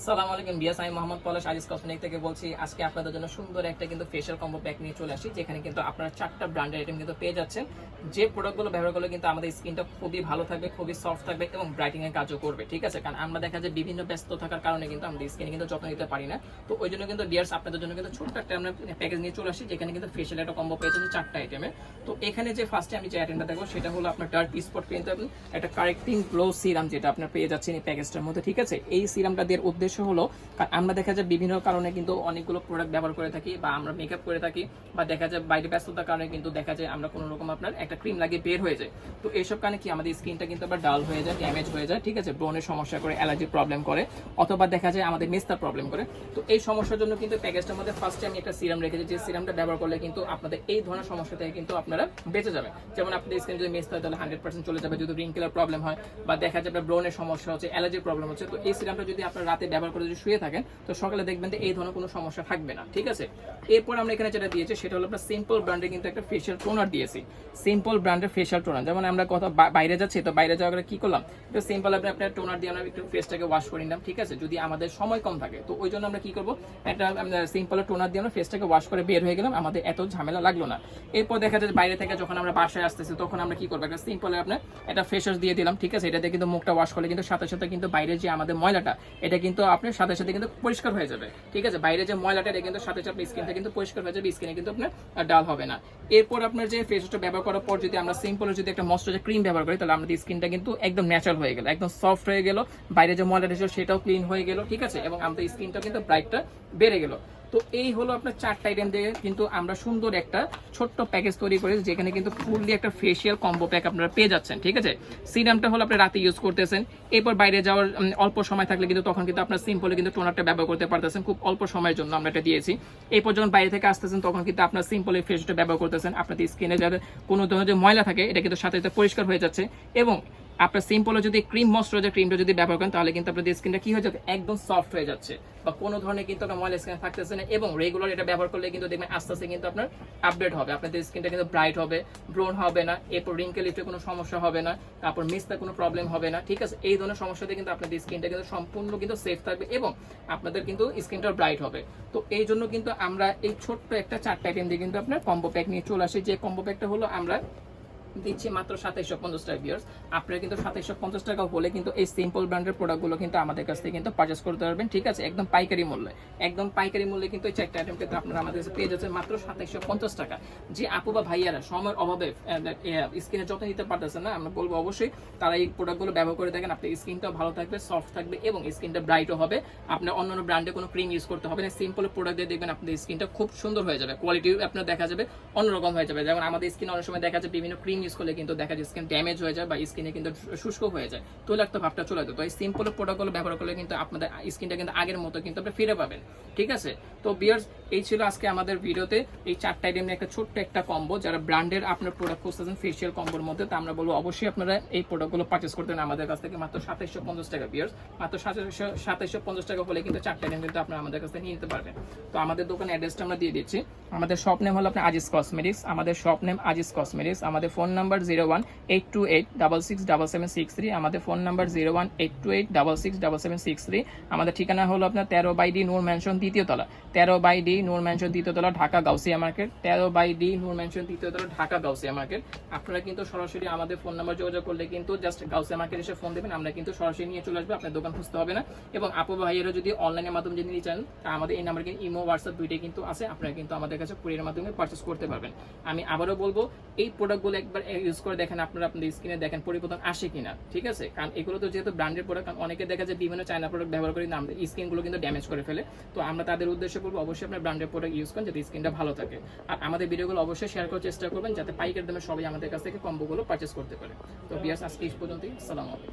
আসসালামু আলাইকুম, বিয়াস, আমি মোহাম্মদ পলাশ আজিজ থেকে বলছি, আজকে আপনাদের জন্য সুন্দর একটা কিন্তু ফেশিয়াল কম্বো প্যাক নিয়ে চলে আসি, যেখানে কিন্তু আপনারা চারটা ব্র্যান্ডের আইটেম কিন্তু পেয়ে যাচ্ছেন। যে প্রোডাক্টগুলো ব্যবহার করলে কিন্তু আমাদের স্কিনটা খুবই ভালো থাকবে, খুবই সফট থাকবে এবং কাজও করবে, ঠিক আছে? কারণ আমরা দেখা যায় বিভিন্ন ব্যস্ত থাকার কারণে কিন্তু আমাদের স্কিনে কিন্তু যত্ন নিতে পারি না। তো ওই জন্য কিন্তু বিয়ার্স আপনাদের জন্য কিন্তু ছোট্ট একটা আমরা প্যাকেজ নিয়ে চলে আসি, যেখানে কিন্তু ফেশিয়াল একটা কম্বো পেয়ে যাচ্ছেন চারটা আইটেমে তো এখানে যে ফার্স্টে আমি যে আইটেমটা দেখব, সেটা হলো আপনার ডার্ক স্পট যাবেন একটা কারেক্টিং গ্লো সিরাম যেটা আপনার পেয়ে যাচ্ছেন এই প্যাকেজটার মধ্যে, ঠিক আছে? এই সিরামটা দেওয়ার উদ্দেশ্য হলো, কারণ আমরা দেখা যায় বিভিন্ন কারণে কিন্তু অনেকগুলো প্রোডাক্ট ব্যবহার করে থাকি বা আমরা মেকআপ করে থাকি বা দেখা যায় বাইরে ব্যস্ততার কারণে কিন্তু দেখা যায় আমরা কোনো রকম আপনার একটা ক্রিম লাগিয়ে বের হয়ে যায় তো এইসব কারণে কি আমাদের স্কিনটা কিন্তু আবার ডাল হয়ে যায় ড্যামেজ হয়ে যায়, ঠিক আছে? ব্রনের সমস্যা করে অ্যালার্জির প্রবলেম করে, অথবা দেখা যায় আমাদের মেস্তার প্রবলেম করে। তো এই সমস্যার জন্য কিন্তু প্যাকেজটার মধ্যে ফার্স্টে আমি একটা সিরাম রেখেছি, যে সিরামটা ব্যবহার করলে কিন্তু আপনাদের এই ধরনের সমস্যা থেকে কিন্তু আপনারা বেঁচে যাবে যেমন আপনাদের স্কিন যদি মেস্তা হয়, তাহলে হান্ড্রেড পার্সেন্ট চলে যাবে। যদি রিঙ্কেলার প্রবলেম হয় বা দেখা যায় যাবে ব্রনের সমস্যা হচ্ছে অ্যালার্জির প্রবলেম হচ্ছে, তো এই সিরামটা যদি আপনার রাতে ব্যবহার করে যদি শুয়ে থাকেন, তো সকালে দেখবেন যে এই ধরনের কোনো সমস্যা থাকবে না, ঠিক আছে? এরপর আমরা এখানে যেটা দিয়েছি, সেটা হলো আপনার সিম্পল ব্র্যান্ডের কিন্তু একটা ফেশিয়াল টোনার দিয়েছি। সিম্পল ব্র্যান্ডের ফেশিয়াল টোনার যেমন আমরা বা- বাইরে যাচ্ছি, তো বাইরে যাওয়ার আগে কি করলাম? একটু সিম্পল আপনি আপনার টোনার দিয়ে আমরা একটু ফেসটাকে ওয়াশ করে নিলাম, ঠিক আছে? যদি আমাদের সময় কম থাকে, তো ওই জন্য আমরা কি করব? একটা সিম্পল টোনার দিয়ে আমরা ফেসটাকে ওয়াশ করে বের হয়ে গেলাম, আমাদের এত ঝামেলা লাগল না। এরপর দেখা যায় বাইরে থেকে যখন আমরা বাসায় আসতেছি, তখন আমরা কি করব? একটা সিম্পল আপনার একটা ফেসার দিয়ে দিলাম, ঠিক আছে? এটা দিয়ে কিন্তু মুখটা ওয়াশ করলে কিন্তু সাথে সাথে কিন্তু বাইরে যে আমাদের ময়লাটা, এটা কিন্তু আপনার সাথে সাথে কিন্তু পরিষ্কার হয়ে যাবে। ঠিক আছে? বাইরে যে ময়লাটা, এটা কিন্তু সাথে সাথে স্কিনটা কিন্তু পরিষ্কার হয়ে যাবে স্কিনে কিন্তু আপনার ডাল হবে না। এরপর আপনার যে ফেস ওয়াশটা ব্যবহার করার পর যদি আমরা সিম্পল যদি একটা ময়শ্চারাইজার ক্রিম ব্যবহার করি, তাহলে আমাদের স্কিনটা কিন্তু একদম ন্যাচারাল হয়ে গেল, একদম সফট হয়ে গেল। বাইরে যে ময়লাটা ছিল, সেটাও ক্লিন হয়ে গেল, ঠিক আছে? এবং আমাদের স্কিনটা কিন্তু ব্রাইটটা বেড়ে গেল। তো এই হলো আপনার চারটা আইটেম দিয়ে কিন্তু আমরা সুন্দর একটা ছোট্ট প্যাকেজ তৈরি করেছি, যেখানে কিন্তু ফুললি একটা ফেশিয়াল কম্বো প্যাক আপনারা পেয়ে যাচ্ছেন, ঠিক আছে? সিরামটা হলো আপনি রাতে ইউজ করতেছেন, এরপর বাইরে যাওয়ার অল্প সময় থাকলে কিন্তু তখন কিন্তু আপনার সিম্পলে কিন্তু টোনারটা ব্যবহার করতে পারতেছেন, খুব অল্প সময়ের জন্য আমরা এটা দিয়েছি। এরপর যখন বাইরে থেকে আসতেছেন, তখন কিন্তু আপনার সিম্পলে ফেসটা ব্যবহার করতেছেন, আপনাদের স্কিনে যাদের কোনো ধরনের ময়লা থাকে, এটা কিন্তু সাথে সাথে পরিষ্কার হয়ে যাচ্ছে এবং আপনার সিম্পলে যদি ক্রিম ময়শ্চারাইজার ক্রিমটা যদি ব্যবহার করেন, তাহলে কিন্তু আপনাদের স্কিনটা কি হয়ে যাবে? একদম সফট হয়ে যাচ্ছে। বা কোনো ধরনের কিন্তু আপনার ময়লা স্কিন থাকতেছে না এবং রেগুলার এটা ব্যবহার করলে কিন্তু দেখবেন আস্তে আস্তে কিন্তু আপনার আপডেট হবে। আপনাদের স্কিনটা কিন্তু ব্রাইট হবে ব্রোন হবে না, এরপর রিঙ্কেল লিফটে কোনো সমস্যা হবে না, তারপর মিসতে কোনো প্রবলেম হবে না, ঠিক আছে? এই ধরনের সমস্যাতে কিন্তু আপনাদের স্কিনটা কিন্তু সম্পূর্ণ কিন্তু সেফ থাকবে এবং আপনাদের কিন্তু স্কিনটা ব্রাইট হবে। তো এই জন্য কিন্তু আমরা এই ছোট্ট একটা চারটা আইটেম দিয়ে কিন্তু আপনার কম্বো প্যাক নিয়ে চলে আসি। যে কম্বো প্যাকটা হলো আমরা দিচ্ছি মাত্র সাতাইশশো পঞ্চাশ টাকা বিয়ার্স আপনারা কিন্তু সাতাইশশো পঞ্চাশ টাকা হলে কিন্তু এই সিম্পল ব্র্যান্ডের প্রোডাক্টগুলো কিন্তু আমাদের কাছ থেকে কিন্তু পারচেস করতে পারবেন, ঠিক আছে? একদম পাইকারি মূল্যে। একদম পাইকারি মূল্যে কিন্তু এই চারটা আইটেম কিন্তু আপনারা আমাদের কাছে পেয়ে যাচ্ছেন মাত্র সাতাইশশো পঞ্চাশ টাকা। যে আপু বা ভাইয়ারা সময়ের অভাবে স্কিনের যত্ন নিতে পারতেছেন না, আমরা বলব অবশ্যই, তারা এই প্রোডাক্টগুলো ব্যবহার করে দেখেন আপনার স্কিনটাও ভালো থাকবে সফট থাকবে এবং স্কিনটা ব্রাইটও হবে। আপনার অন্য অন্য ব্র্যান্ডে কোনো ক্রিম ইউজ করতে হবে না সিম্পল প্রোডাক্ট দিয়ে দেখবেন আপনাদের স্কিনটা খুব সুন্দর হয়ে যাবে কোয়ালিটি আপনার দেখা যাবে, অন্যরকম হয়ে যাবে। যেমন আমাদের স্কিন অনেক সময় দেখা যায় বিভিন্ন ক্রিম ইউজ করলে কিন্তু দেখা যায় স্কিন ড্যামেজ হয়ে যায় বা স্কিনে কিন্তু শুষ্ক হয়ে যায়। তৈলাক্ত ভাবটা চলে যায় তো এই সিম্পল প্রোডাক্টগুলো ব্যবহার করলে কিন্তু আপনাদের স্কিনটা কিন্তু আগের মতো কিন্তু আপনি ফিরে পাবেন। ঠিক আছে? তো বিয়ার্স এই ছিল আজকে আমাদের ভিডিওতে। এই চারটা আইটেম নিয়ে একটা ছোট্ট একটা কম্বো যারা ব্র্যান্ডের আপনার প্রোডাক্ট খুঁজতেছেন ফেশিয়াল কম্বোর মধ্যে, তো আমরা বলব অবশ্যই আপনারা এই প্রোডাক্টগুলো পারচেস করতেন আমাদের কাছ থেকে। মাত্র সাতাইশশো পঞ্চাশ টাকা বিয়ার্স মাত্র সাতাইশশো সাতাইশশো পঞ্চাশ টাকা হলে কিন্তু চারটা আইটেম কিন্তু আপনারা আমাদের কাছ থেকে নিয়ে নিতে পারবেন। তো আমাদের দোকানের অ্যাড্রেসটা আমরা দিয়ে দিচ্ছি। আমাদের শপ নেম হলো আপনার আজিজ কসমেটিক্স আমাদের শপ নেম আজিজ কসমেটিক্স আমাদের phone number zero one eight two eight double six double seven six three. আমাদের phone number zero one eight two eight double six double seven six three. আমাদের ঠিকানা হলো আপনার তেরো বাই ডি নূর ম্যানশন দ্বিতীয়তলা তেরো by D Noor mansion দ্বিতীয়তলা Dhaka Gausia market. তেরো বাই ডি নূর ম্যানশন দ্বিতীয়তলা ঢাকা গাউসিয়া মার্কেট। আপনারা কিন্তু সরাসরি আমাদের ফোন নাম্বার যোগাযোগ করলে কিন্তু জাস্ট গাউসিয়া মার্কেট এসে ফোন দেবেন। আমরা কিন্তু সরাসরি নিয়ে চলে আসব, আপনার দোকান খুঁজতে হবে না। এবং আপু ভাইয়েরা যদি অনলাইনের মাধ্যমে যদি নিতে চান, তা আমাদের এই নাম্বার কিন্তু ইমো, হোয়াটসঅ্যাপ দুইটাই কিন্তু আছে। আপনারা কিন্তু আমাদের কাছে কুরিয়ার মাধ্যমে পারচেস করতে পারবেন। আমি আবারও বলব, এই প্রোডাক্টগুলো একবার ইউজ করে দেখেন আপনারা আপনাদের স্কিনে দেখেন পরিবর্তন আসে কিনা, ঠিক আছে? কারণ এগুলো তো যেহেতু ব্র্যান্ডের প্রোডাক্ট কারণ অনেকে দেখা যায় বিভিন্ন চায়না প্রোডাক্ট ব্যবহার করে আমাদের স্কিনগুলো কিন্তু ড্যামেজ করে ফেলে। তো আমরা তাদের উদ্দেশ্য করব অবশ্যই আপনার ব্র্যান্ডের প্রোডাক্ট ইউজ করেন যাতে স্কিনটা ভালো থাকে। আর আমাদের ভিডিওগুলো অবশ্যই শেয়ার করার চেষ্টা করবেন যাতে পাইকের দামে সবাই আমাদের কাছ থেকে কম্বোগুলো পারচেস করতে পারে। তো বিয়াস আজকে এই পর্যন্তই। সালাম আলাইকুম।